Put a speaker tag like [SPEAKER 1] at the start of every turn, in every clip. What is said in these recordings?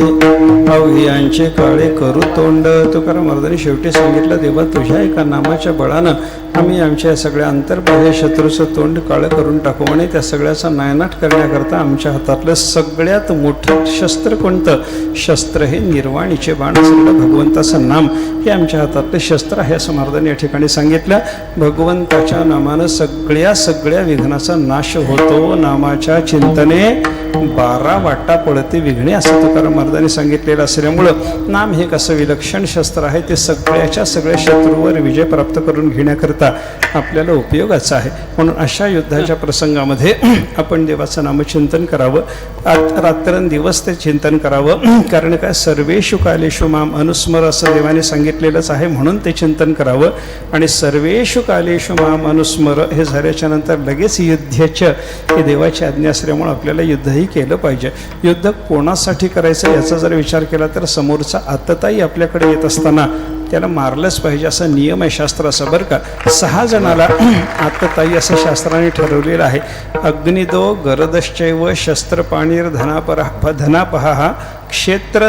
[SPEAKER 1] अवघियांचे काळे करू तोंड. तुकाराम महाराजांनी शेवटी सांगितलं देवा तुझ्या एका नामाच्या बळानं आम्ही आमच्या सगळ्या अंतर्बाह्य शत्रूचं तोंड काळं करून टाकू आणि त्या सगळ्याचा नायनाट करण्याकरता आमच्या हातातलं सगळ्यात मोठं शस्त्र कोणतं? शस्त्र हे निर्वाणीचे बाण असलेलं भगवंताचं नाम हे आमच्या हातातलं शस्त्र आहे असं महाराजांनी या ठिकाणी सांगितलं. भगवंताच्या नामानं सगळ्या सगळ्या विघ्नाचा नाश होतो. नामाच्या चिंतने बारा वाटा पडते विघ्ने असं तुकाराम महाराजांनी सांगितलेलं असल्यामुळं नाम हे कसं विलक्षण शस्त्र आहे ते सगळ्याच्या सगळ्या शत्रूवर विजय प्राप्त करून घेण्याकरता आपल्याला उपयोगाचा आहे. म्हणून अशा युद्धाच्या प्रसंगामध्ये आपण देवाचं नामचिंतन करावं. रात्रंदिवस ते चिंतन करावं. कारण काय? सर्वेषु कालेषु माम अनुस्मर असं देवाने सांगितलेलंच आहे. म्हणून ते चिंतन करावं. आणि सर्वेषु कालेषु माम अनुस्मर हे झाल्याच्यानंतर लगेच युद्धाचं हे देवाची आज्ञा असल्यामुळे आपल्याला युद्धही केलं पाहिजे. युद्ध कोणासाठी करायचं याचा जर विचार केला तर समोरचा आतताही आपल्याकडे येत असताना त्याला मारलंच पाहिजे असा नियम आहे शास्त्राचा बरं का. सहा जणाला आत्मताई असं शास्त्राने ठरवलेलं आहे. अग्निदो गरदश्चैव शस्त्रपाणीर धनापरा धनापहा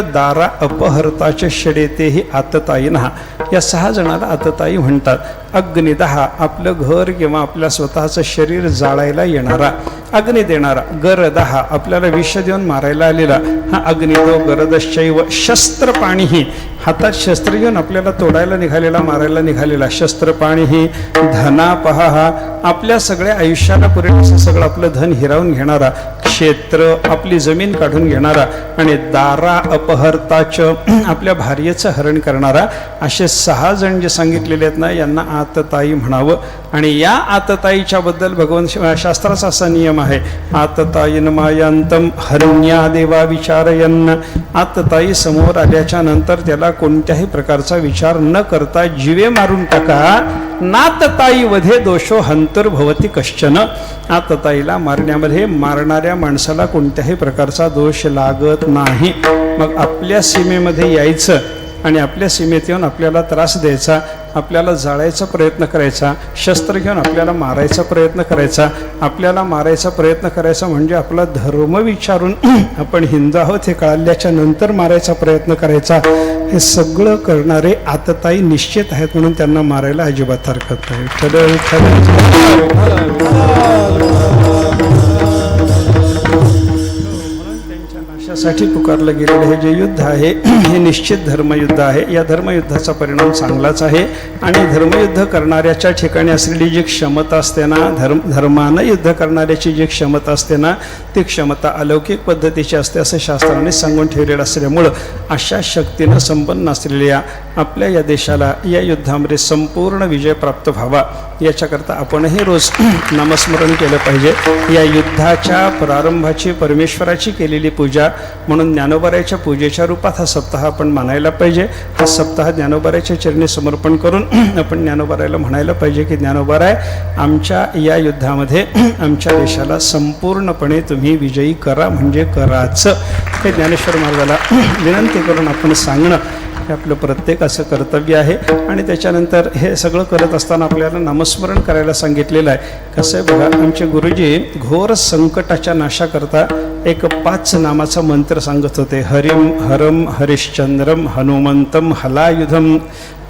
[SPEAKER 1] दारा अपहर्ताचे षडेते आतताई नहा. या सहा जणाला आतताई म्हणतात. अग्निदहा आपलं घर किंवा आपल्या स्वतःचं शरीर जाळायला येणारा. अग्नी देणारा गरदहा आपल्याला विष देऊन मारायला आलेला. हा अग्निदो शस्त्र पाणीही. हातात शस्त्र घेऊन आपल्याला तोडायला निघालेला मारायला निघालेला. शस्त्र पाणीही धनापहा हा आपल्या सगळ्या आयुष्याला पुरेल असं सगळं आपलं धन हिरावून घेणारा. क्षेत्र आपली जमीन काढून घेणारा आणि दारा अपहर्ताचं आपल्या भार्येचं हरण करणारा असे सहा जण जे सांगितलेले आहेत ना यांना आतताई म्हणावं. आणि या आतताईच्या बद्दल भगवंत शास्त्राचा असा नियम आहे आतताईन मायांतम हरण्या देवा विचारयन. आतताई समोर आल्याच्यानंतर त्याला कोणत्याही प्रकारचा विचार न करता जिवे मारून टाका. नातताई वधे दोषो हंतुर्भवती कश्चन. आतताईला मारण्यामध्ये मारणाऱ्या माणसाला कोणत्याही प्रकारचा दोष लागत नाही. मग आपल्या सीमेमध्ये यायचं आणि आपल्या सीमेत येऊन आपल्याला त्रास द्यायचा आपल्याला जाळायचा प्रयत्न करायचा शस्त्र घेऊन आपल्याला मारायचा प्रयत्न करायचा आपल्याला मारायचा प्रयत्न करायचा म्हणजे आपला धर्म विचारून आपण हिंदू आहोत हे कळल्याच्या नंतर मारायचा प्रयत्न करायचा. हे सगळं करणारे आतताई निश्चित आहेत म्हणून त्यांना मारायला अजिबात हरकत नाही. कशासाठी पुकारलं गेलेलं हे जे युद्ध आहे हे निश्चित धर्मयुद्ध आहे. या धर्मयुद्धाचा परिणाम चांगलाच आहे. आणि धर्मयुद्ध करणाऱ्याच्या ठिकाणी असलेली जी क्षमता असते ना धर्म धर्मानं युद्ध करणाऱ्याची जी क्षमता असते ना ती क्षमता अलौकिक पद्धतीची असते असं शास्त्राने सांगून ठेवलेलं असल्यामुळं अशा शक्तीनं संपन्न असलेल्या आपल्या या देशाला या युद्धामध्ये संपूर्ण विजय प्राप्त व्हावा याच्याकरता आपणही रोज नामस्मरण केलं पाहिजे. या युद्धाच्या प्रारंभाची परमेश्वराची केलेली पूजा म्हणून ज्ञानोबाराच्या पूजेच्या रूपात हा सप्ताह आपण मानायला पाहिजे. हा सप्ताह ज्ञानोबाराच्या चरणी समर्पण करून आपण ज्ञानोबारायला म्हणायला पाहिजे की ज्ञानोबाराय आमच्या या युद्धामध्ये आमच्या देशाला संपूर्णपणे तुम्ही विजयी करा म्हणजे कराचं. हे ज्ञानेश्वर महाराजाला विनंती करून आपण सांगणं हे आपलं प्रत्येक असं कर्तव्य आहे. आणि त्याच्यानंतर हे सगळं करत असताना आपल्याला नामस्मरण करायला सांगितलेलं आहे. कसं आहे बघा आमचे गुरुजी घोर संकटाच्या नाशाकरता एक पाच नामाचा मंत्र सांगत होते. हरिम हरम हरिश्चंद्रम हनुमंतम हलायुधम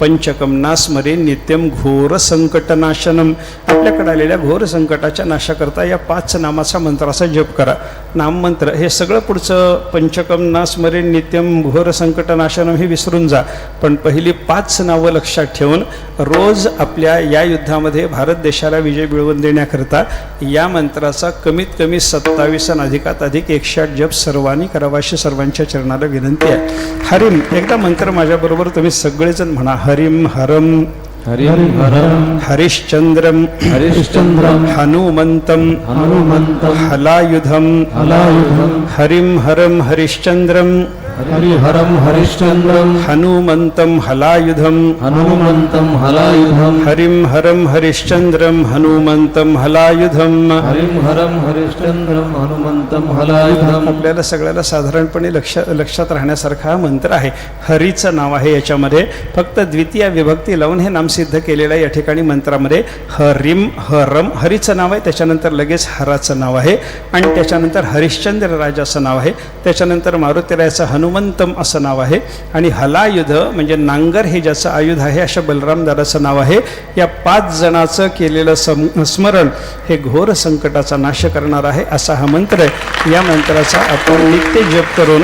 [SPEAKER 1] पंचकम नास्मरे नित्यम घोर संकटनाशनम आपल्याकडे आलेल्या घोर संकटाच्या नाशाकरता या पाच नामाचा मंत्राचा जप करा. नाममंत्र हे सगळं पुढचं पंचकम नास्मरे नित्यम घोर संकटनाशनम हे विसरून जा. पण पहिली पाच नावं लक्षात ठेवून रोज आपल्या या युद्धामध्ये भारत देशाला विजय मिळवून देण्याकरता या मंत्राचा कमीत कमी सत्तावीस अधिकात अधिक एकशे आठ जप सर्वांनी करावा अशी सर्वांच्या चरणाला विनंती आहे. हरिम एकदा मंत्र माझ्याबरोबर तुम्ही सगळेजण म्हणा. हरिम हरम.
[SPEAKER 2] हरिं हरं
[SPEAKER 1] हरिश्चंद्रम.
[SPEAKER 2] हरिश्चन्द्रं
[SPEAKER 1] हनुमंतम.
[SPEAKER 2] हनुमन्तं
[SPEAKER 1] हलायुधम.
[SPEAKER 2] हलायुधं
[SPEAKER 1] हरिम हरम हरिश्चंद्रम.
[SPEAKER 2] हरिहरं हरिश्चन्द्रं
[SPEAKER 1] हनुमंतम हलायुधम
[SPEAKER 2] हनुमन्तं हलायुधं
[SPEAKER 1] हरिम हरम हरिश्चंद्रम हनुमंतम हलायुधम
[SPEAKER 2] हरिं हरं हरिश्चन्द्रं हनुमन्तं हलायुधं
[SPEAKER 1] आपल्याला सगळ्याला साधारणपणे लक्ष लक्षात राहण्यासारखा हा मंत्र आहे. हरीचं नाव आहे याच्यामध्ये. फक्त द्वितीय विभक्ती लावून हे नाम सिद्ध केलेलं आहे या ठिकाणी मंत्रामध्ये. हरिम हरम हरीचं नाव आहे त्याच्यानंतर लगेच हराचं नाव आहे. आणि त्याच्यानंतर हरिश्चंद्र राजाचं नाव आहे. त्याच्यानंतर मारुतीरायाचं हनुमंतम असं नाव आहे. आणि हलायुध म्हणजे नांगर हे ज्याचं आयुध आहे अशा बलरामदाराचं नाव आहे. या पाच जणाचं केलेलं सम स्मरण हे घोर संकटाचा नाश करणार आहे असा हा मंत्र आहे. या मंत्राचा आपण नित्य जप करून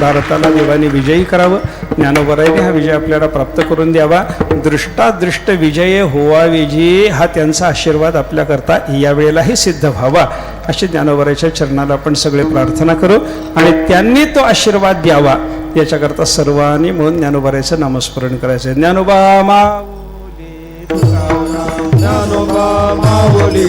[SPEAKER 1] भारताला देवाने विजयी करावं. ज्ञानोबरायने हा विजय आपल्याला प्राप्त करून द्यावा. दृष्टादृष्ट विजय होवा विजयी हा त्यांचा आशीर्वाद आपल्याकरता यावेळेलाही सिद्ध व्हावा अशी ज्ञानोबराच्या चरणाला आपण सगळे प्रार्थना करू आणि त्यांनी तो आशीर्वाद द्यावा याच्याकरता सर्वांनी म्हणून ज्ञानोबराचं नामस्मरण करायचं ज्ञानोबा माऊली
[SPEAKER 2] ज्ञानोबा माऊली